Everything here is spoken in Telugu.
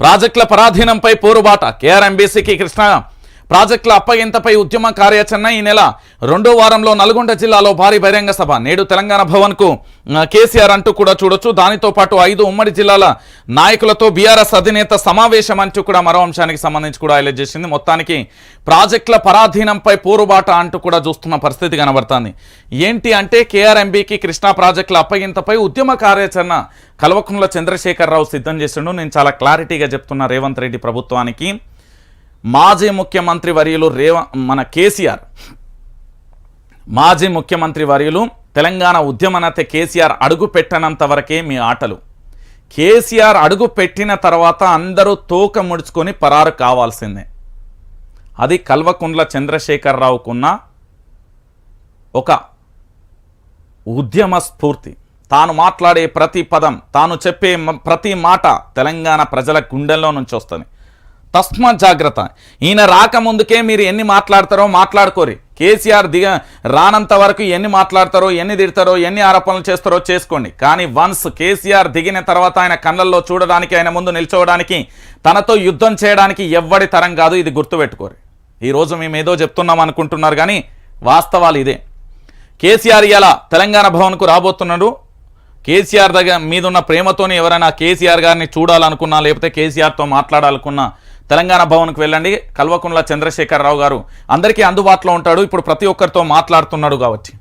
ప్రాజెక్టుల పరాధీనంపై పోరుబాట. కేఆర్ఎంబీసీకి కృష్ణ ప్రాజెక్టుల అప్పగింతపై ఉద్యమ కార్యాచరణ ఈ నెల రెండో వారంలో నల్గొండ జిల్లాలో భారీ బహిరంగ సభ. నేడు తెలంగాణ భవన్కు కేసీఆర్ అంటూ కూడా చూడొచ్చు. దానితో పాటు ఐదు ఉమ్మడి జిల్లాల నాయకులతో బీఆర్ఎస్ అధినేత సమావేశం అంటూ కూడా మరో అంశానికి సంబంధించి కూడా హైలైట్ చేసింది. మొత్తానికి ప్రాజెక్టుల పరాధీనంపై పోరుబాట అంటూ కూడా చూస్తున్న పరిస్థితి కనబడుతుంది. ఏంటి అంటే కేఆర్ఎంబీకి కృష్ణా ప్రాజెక్టుల అప్పగింతపై ఉద్యమ కార్యాచరణ కల్వకుంట్ల చంద్రశేఖరరావు సిద్ధం చేసిండు. నేను చాలా క్లారిటీగా చెప్తున్నా రేవంత్ రెడ్డి ప్రభుత్వానికి. మాజీ ముఖ్యమంత్రి వర్యులు రేవ మన కేసీఆర్. మాజీ ముఖ్యమంత్రి వర్యులు తెలంగాణ ఉద్యమనత కేసీఆర్ అడుగు పెట్టనంత వరకే మీ ఆటలు. కేసీఆర్ అడుగు పెట్టిన తర్వాత అందరూ తోక ముడుచుకొని పరారు కావాల్సిందే. అది కల్వకుండ్ల చంద్రశేఖరరావుకున్న ఒక ఉద్యమ స్ఫూర్తి. తాను మాట్లాడే ప్రతి పదం తాను చెప్పే ప్రతి మాట తెలంగాణ ప్రజల గుండెల్లో నుంచి వస్తుంది తస్మాత్ జాగ్రత్త. ఈయన రాకముందుకే మీరు ఎన్ని మాట్లాడతారో మాట్లాడుకోరి. కేసీఆర్ దిగ రానంత వరకు ఎన్ని మాట్లాడతారో ఎన్ని తిడతారో ఎన్ని ఆరోపణలు చేస్తారో చేసుకోండి. కానీ వన్స్ కేసీఆర్ దిగిన తర్వాత ఆయన కళ్ళల్లో చూడడానికి ఆయన ముందు నిల్చోవడానికి తనతో యుద్ధం చేయడానికి ఎవ్వడి తరం కాదు ఇది గుర్తుపెట్టుకోరు. ఈరోజు మేము ఏదో చెప్తున్నాం అనుకుంటున్నారు కానీ వాస్తవాలు ఇదే. కేసీఆర్ ఇలా తెలంగాణ భవన్కు రాబోతున్నాడు. కేసీఆర్ దగ్గర మీదున్న ప్రేమతోని ఎవరైనా కేసీఆర్ గారిని చూడాలనుకున్నా లేకపోతే కేసీఆర్తో మాట్లాడాలనుకున్నా తెలంగాణ భవన్కు వెళ్ళండి. కల్వకుంట్ల చంద్రశేఖరరావు గారు అందరికీ అందుబాటులో ఉంటాడు. ఇప్పుడు ప్రతి ఒక్కరితో మాట్లాడుతున్నాడు కాబట్టి.